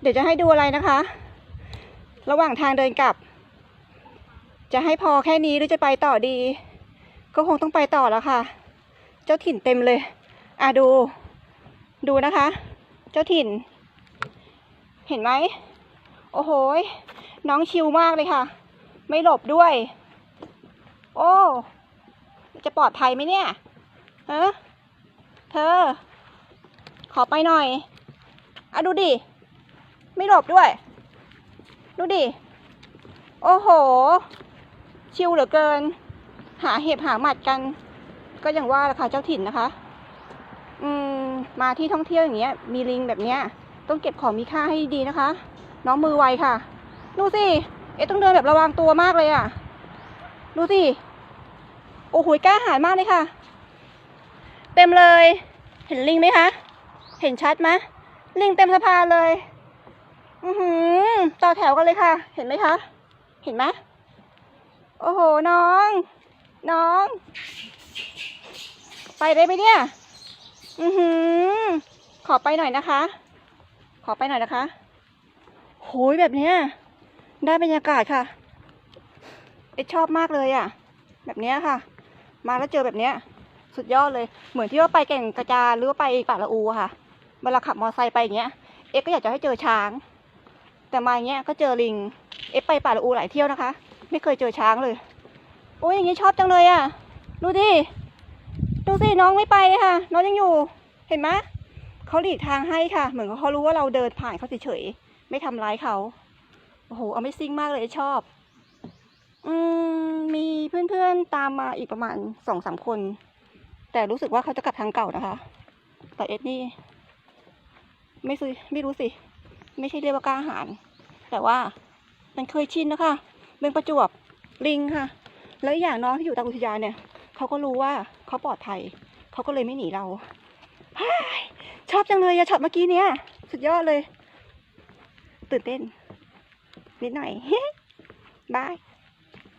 เดี๋ยวจะให้ดูอะไรนะคะ ระหว่างทางเดินกลับ จะให้พอแค่นี้หรือจะไปต่อดี ก็คงต้องไปต่อแล้วค่ะ เจ้าถิ่นเต็มเลย อะดู ดูนะคะ เจ้าถิ่น เห็นไหม โอ้โหน้องชิวมากเลยค่ะ ไม่หลบด้วย โอ้ จะปลอดภัยไหมเนี่ยฮะเธอ ขอไปหน่อย อะดูดิ หลบด้วย ดูดิ โอ้โห ชิวเหลือเกิน หาเห็บหาหมัดกัน ก็อย่างว่าแหละค่ะเจ้าถิ่นนะคะ อืม มาที่ท่องเที่ยวอย่างเงี้ย มีลิงแบบเนี้ย ต้องเก็บของมีค่าให้ดีนะคะ น้องมือไวค่ะ ดูสิ เอ๊ะต้องเดินแบบระวังตัวมากเลยอะ ดูสิ โอ้โหกล้าหาญมากเลยค่ะ เต็มเลย เห็นลิงไหมคะ เห็นชัดไหมลิงเต็มสะพานเลย อือหือต่อแถวกันเลยค่ะ เห็นไหมคะ เห็นไหมโอ้โห น้อง น้อง ไปได้ไหมเนี่ย อือหือ ขอไปหน่อยนะคะ ขอไปหน่อยนะคะ โหยแบบเนี้ย ได้บรรยากาศค่ะ เอ็ดชอบมากเลยอะ แบบเนี้ยค่ะ มาแล้วเจอแบบเนี้ย สุดยอดเลย เหมือนที่ว่าไปแก่งกระจานหรือว่าไปป่าละอูอะค่ะ เวลาขับมอเตอร์ไซค์ไปอย่างเงี้ย เอ็กก็อยากจะให้เจอช้าง แต่มาอย่างเงี้ยก็เจอลิง เอ็กไปป่าละอูหลายเที่ยวนะคะ ไม่เคยเจอช้างเลย โอ้ยอย่างงี้ชอบจังเลยอะ ดูดิ ดูสิน้องไม่ไปค่ะ น้องยังอยู่ เห็นไหมเขาหลีกทางให้ค่ะ เหมือนเขารู้ว่าเราเดินผ่านเขาเฉยๆ ไม่ทำร้ายเขา โอ้โห เอาไม่ซิ่งมากเลยชอบ อืม มีเพื่อนๆตามมาอีกประมาณสองสามคน แต่รู้สึกว่าเขาจะกลับทางเก่านะคะ แต่เอ็ดนี่ ไม่ซื้อไม่รู้สิ ไม่ใช่เรียกว่ากล้าหาญแต่ว่ามันเคยชินนะคะเป็นประจวบลิงค่ะ แล้วอย่างน้องที่อยู่ตามอุทยานเนี่ยเขาก็รู้ว่าเขาปลอดภัยเขาก็เลยไม่หนีเราชอบจังเลยอะช็อตเมื่อกี้เนี่ยสุดยอดเลย ตื่นเต้น นิดหน่อยบาย